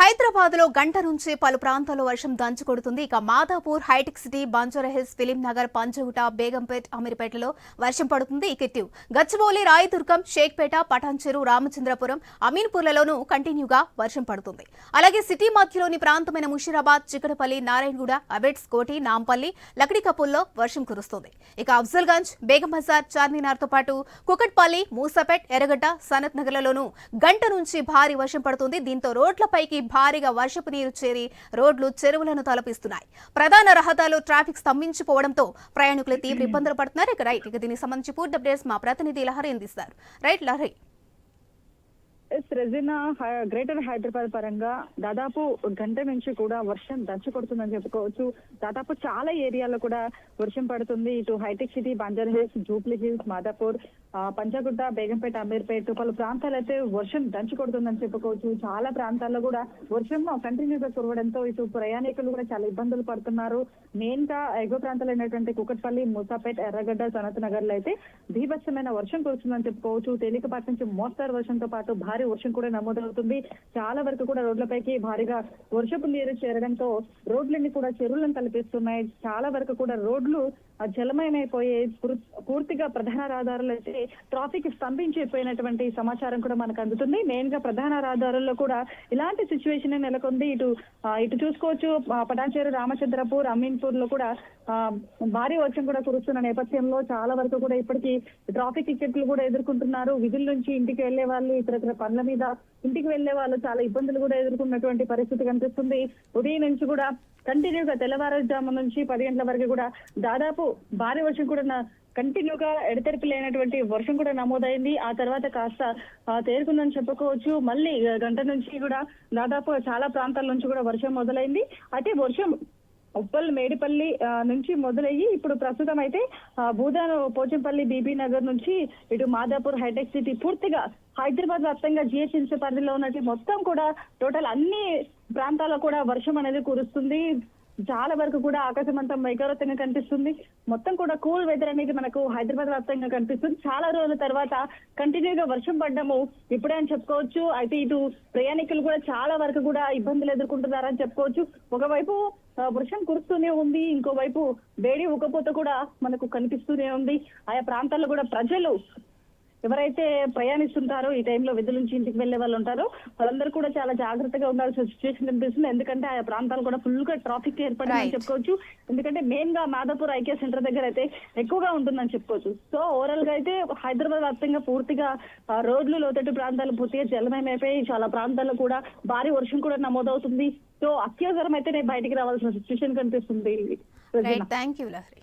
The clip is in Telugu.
హైదరాబాద్లో గంట నుంచి పలు ప్రాంతాల్లో వర్షం దంచుకొడుతుంది ఇక Madhapur Hitec City Banjara Hills film Nagar Panjagutta Begumpet అమీర్పేటలో వర్షం పడుతుంది. ఇక గచ్చిబౌలి రాయదుర్గం షేక్పేట పటాన్చెరు రామచంద్రపురం అమీన్పూర్లలోనూ కంటిన్యూగా వర్షం పడుతుంది. అలాగే సిటీ మధ్యలోని ప్రాంతమైన ముషీరాబాద్ చికటపల్లి నారాయణగూడ అబెట్స్ కోటి నాంపల్లి లక్డికపూల్లో వర్షం కురుస్తుంది. ఇక అఫ్జల్గంజ్ బేగం బజార్ చార్మినార్ పాటు కుకట్పల్లి మూసపేట్ ఎర్రగడ్డ సనత్ నగర్లలోనూ గంట నుంచి భారీ వర్షం పడుతుంది. దీంతో రోడ్లపైకి భారీగా వర్షపు నీరు చేరి రోడ్లు చెరువులను తలపిస్తున్నాయి. ప్రధాన రహదారులు ట్రాఫిక్ స్తంభించిపోవడంతో ప్రయాణికులు తీవ్ర ఇబ్బందులు పడుతున్నారు. ఇక రైట్ ఇక దీనికి సంబంధించి పూర్తి అప్డేట్స్ మా ప్రతినిధి లహరి అందిస్తారు. Right Lahari. Yes Regina greater Hyderabad పరంగా దాదాపు గంట నుంచి కూడా వర్షం దంచి కొడుతుందని చెప్పుకోవచ్చు. దాదాపు చాలా ఏరియాలో కూడా వర్షం పడుతుంది. ఇటు Hitec City Banjara Hills Jubilee Hills Madhapur ఆ, పంచగుట్ట బేగంపేట అమీర్పేట పలు ప్రాంతాలు అయితే వర్షం దంచి కొడుతుందని చెప్పుకోవచ్చు. చాలా ప్రాంతాల్లో కూడా వర్షం కంటిన్యూగా కురవడంతో ఇటు ప్రయాణికులు కూడా చాలా ఇబ్బందులు పడుతున్నారు. మెయిన్గా ఎగువ ప్రాంతాలు అయినటువంటి కుకట్పల్లి మూసాపేట్ ఎర్రగడ్డ సనత్ నగర్లో అయితే భీభత్సమైన వర్షం కురుస్తుందని చెప్పుకోవచ్చు. తేలికపాటి నుంచి మోస్తారు వర్షంతో పాటు భారీ వర్షం కూడా నమోదవుతుంది. చాలా వరకు కూడా రోడ్లపైకి భారీగా వర్షపు నీరు చేరడంతో రోడ్లన్నీ కూడా చెరువులను తలపిస్తున్నాయి. చాలా వరకు కూడా రోడ్లు ఆ జలమయమైపోయే పూర్తిగా ప్రధాన రహదారులు అయితే ట్రాఫిక్ స్తంభించిపోయినటువంటి సమాచారం కూడా మనకు అందుతుంది. మెయిన్గా ప్రధాన రహదారుల్లో కూడా ఇలాంటి సిచ్యువేషన్ నెలకొంది. ఇటు ఇటు చూసుకోవచ్చు. పటాచేరు పటాన్చేరు రామచంద్రపూర్ అమీన్పూర్లో కూడా భారీ వర్షం కూడా కురుస్తున్న నేపథ్యంలో చాలా వరకు కూడా ఇప్పటికీ ట్రాఫిక్ టికెట్లు కూడా ఎదుర్కొంటున్నారు. విధుల నుంచి ఇంటికి వెళ్ళే వాళ్ళు ఇతర పనుల మీద ఇంటికి వెళ్ళే వాళ్ళు చాలా ఇబ్బందులు కూడా ఎదుర్కొన్నటువంటి పరిస్థితి కనిపిస్తుంది. ఉదయం నుంచి కూడా కంటిన్యూగా తెల్లవారుజాము నుంచి పది గంటల వరకు కూడా దాదాపు భారీ వర్షం కూడా కంటిన్యూ కంటిన్యూగా ఎడతెరిపి లేనటువంటి వర్షం కూడా నమోదైంది. ఆ తర్వాత కాస్త తేరుకుందని చెప్పుకోవచ్చు. మళ్ళీ గంట నుంచి కూడా దాదాపు చాలా ప్రాంతాల నుంచి కూడా వర్షం మొదలైంది. అయితే వర్షం ఉప్పల్ మేడిపల్లి నుంచి మొదలయ్యి ఇప్పుడు ప్రస్తుతం అయితే భూదాన్ పోచంపల్లి బీబీ నగర్ నుంచి ఇటు మాదాపూర్ హైటెక్ సిటీ పూర్తిగా హైదరాబాద్ వ్యాప్తంగా జిహెచ్ఎంసీ పరిధిలో ఉన్నట్టు మొత్తం కూడా టోటల్ అన్ని ప్రాంతాల్లో కూడా వర్షం అనేది కురుస్తుంది. చాలా వరకు కూడా ఆకాశం అంతా వైకరతంగా కనిపిస్తుంది. మొత్తం కూడా కూల్ వెదర్ అనేది మనకు హైదరాబాద్ వ్యాప్తంగా కనిపిస్తుంది. చాలా రోజుల తర్వాత కంటిన్యూ గా వర్షం పడ్డము. ఇప్పుడే అని చెప్పుకోవచ్చు. అయితే ఇటు ప్రయాణికులు కూడా చాలా వరకు కూడా ఇబ్బందులు ఎదుర్కొంటున్నారని చెప్పుకోవచ్చు. ఒకవైపు వర్షం కురుస్తూనే ఉంది. ఇంకోవైపు వేడి ఉకపోత కూడా మనకు కనిపిస్తూనే ఉంది. ఆయా ప్రాంతాల్లో కూడా ప్రజలు ఎవరైతే ప్రయాణిస్తుంటారో ఈ టైంలో విధుల నుంచి ఇంటికి వెళ్ళే వాళ్ళు ఉంటారో వాళ్ళందరూ కూడా చాలా జాగ్రత్తగా ఉండాల్సిన సిచ్యువేషన్ కనిపిస్తుంది. ఎందుకంటే ఆయా ప్రాంతాలు కూడా ఫుల్గా ట్రాఫిక్ ఏర్పడిందని. చెప్పుకోవచ్చు. ఎందుకంటే మెయిన్గా మాదాపూర్ ఐకే సెంటర్ దగ్గర అయితే ఎక్కువగా ఉంటుందని చెప్పుకోవచ్చు. సో ఓవరాల్గా అయితే హైదరాబాద్ వ్యాప్తంగా పూర్తిగా ఆ, రోడ్లు లోతట్టు ప్రాంతాలు పూర్తిగా జలమయమైపోయి చాలా ప్రాంతాల్లో కూడా భారీ వర్షం కూడా నమోదవుతుంది. సో అత్యవసరం అయితే నేను బయటికి రావాల్సిన సిచ్యువేషన్ కనిపిస్తుంది. Thank you Lahari